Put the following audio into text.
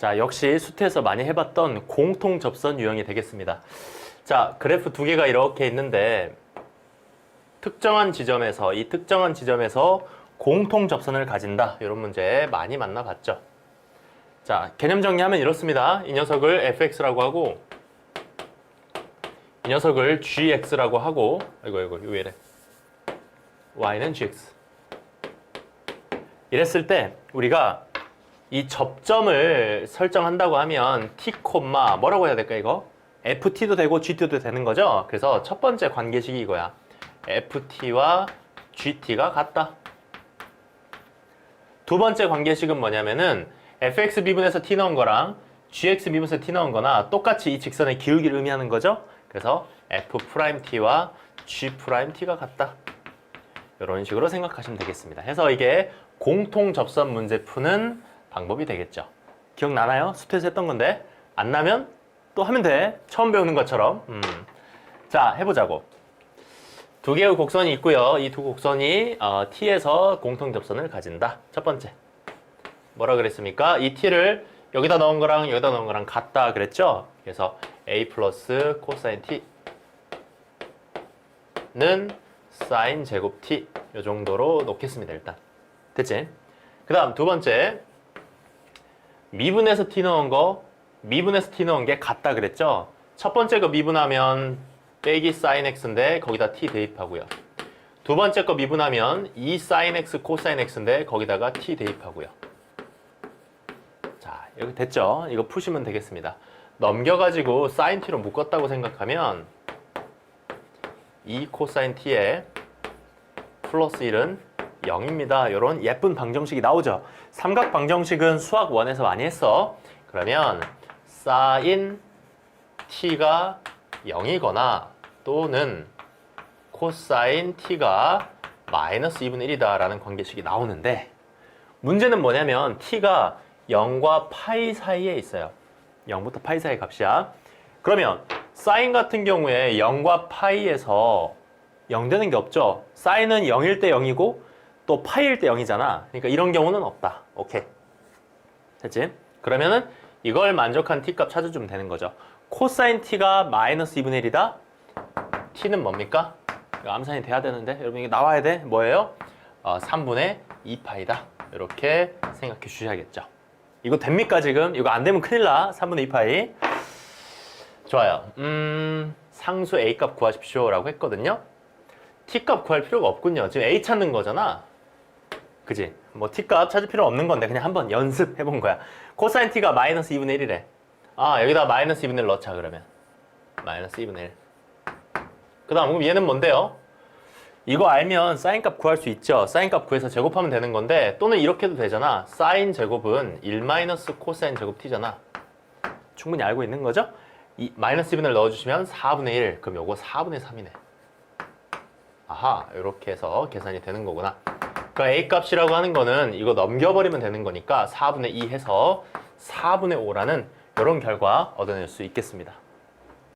자, 역시 수트에서 많이 해봤던 공통 접선 유형이 되겠습니다. 자, 그래프 두 개가 이렇게 있는데 특정한 지점에서 이 특정한 지점에서 공통 접선을 가진다. 이런 문제 많이 만나봤죠. 자, 개념 정리하면 이렇습니다. 이 녀석을 fx라고 하고 이 녀석을 gx라고 하고 아이고 아이고 왜 이래 y는 gx 이랬을 때 우리가 이 접점을 설정한다고 하면 t, 뭐라고 해야 될까 이거? ft도 되고 gt도 되는 거죠? 그래서 첫 번째 관계식이 이거야. ft와 gt가 같다. 두 번째 관계식은 뭐냐면은 fx 미분에서 t 넣은 거랑 gx 미분에서 t 넣은 거나 똑같이 이 직선의 기울기를 의미하는 거죠? 그래서 f't와 g't가 같다. 이런 식으로 생각하시면 되겠습니다. 해서 이게 공통 접선 문제 푸는 방법이 되겠죠. 기억나나요? 수트에서 했던 건데 안 나면 또 하면 돼. 처음 배우는 것처럼. 음. 자, 해보자고. 두 개의 곡선이 있고요. 이 두 곡선이 어, T에서 공통 접선을 가진다. 첫 번째. 뭐라 그랬습니까? 이 T를 여기다 넣은 거랑 여기다 넣은 거랑 같다 그랬죠? 그래서 A 플러스 코사인 T는 사인 제곱 T 이 정도로 놓겠습니다. 일단. 됐지? 그 다음 두 번째. 미분에서 T 넣은 거, 미분에서 T 넣은 게 같다 그랬죠? 첫 번째 거 미분하면 빼기 사인 X인데 거기다 T 대입하고요. 두 번째 거 미분하면 2 사인 X 코사인 X인데 거기다가 T 대입하고요. 자, 여기 됐죠? 이거 푸시면 되겠습니다. 넘겨가지고 사인 T로 묶었다고 생각하면 2 코사인 T에 플러스 1은 0입니다. 이런 예쁜 방정식이 나오죠. 삼각 방정식은 수학 원에서 많이 했어. 그러면 사인 t가 0이거나 또는 코사인 t가 마이너스 2분의 1이다라는 관계식이 나오는데 문제는 뭐냐면 t가 0과 파이 사이에 있어요. 0부터 파이 사이 값이야. 그러면 사인 같은 경우에 0과 파이에서 0 되는 게 없죠. 사인은 0일 때 0이고 또 파이일 때 0이잖아. 그러니까 이런 경우는 없다. 오케이. 됐지? 그러면은 이걸 만족한 t 값 찾아주면 되는 거죠. 코사인 t가 마이너스 2분의 1이다. t는 뭡니까? 암산이 돼야 되는데 여러분 이게 나와야 돼. 뭐예요? 어, 3분의 2파이다. 이렇게 생각해 주셔야겠죠. 이거 됩니까 지금? 이거 안 되면 큰일 나. 3분의 2파이. 좋아요. 음, 상수 a 값 구하십시오 라고 했거든요. t 값 구할 필요가 없군요. 지금 a 찾는 거잖아. 그지? 뭐 t값 찾을 필요 없는 건데 그냥 한번 연습해 본 거야. 코사인 t가 마이너스 2분의 1이래. 아 여기다 마이너스 2분의 1 넣자 그러면. 마이너스 2분의 1. 그 다음 그럼 얘는 뭔데요? 이거 알면 사인 값 구할 수 있죠. 사인 값 구해서 제곱하면 되는 건데 또는 이렇게도 되잖아. 사인 제곱은 1 마이너스 코사인 제곱 t잖아. 충분히 알고 있는 거죠? 이 마이너스 2분의 1 넣어주시면 4분의 1. 그럼 요거 4분의 3이네. 아하 이렇게 해서 계산이 되는 거구나. 그 A 값이라고 하는 거는 이거 넘겨버리면 되는 거니까 4분의 2 해서 4분의 5라는 이런 결과 얻어낼 수 있겠습니다.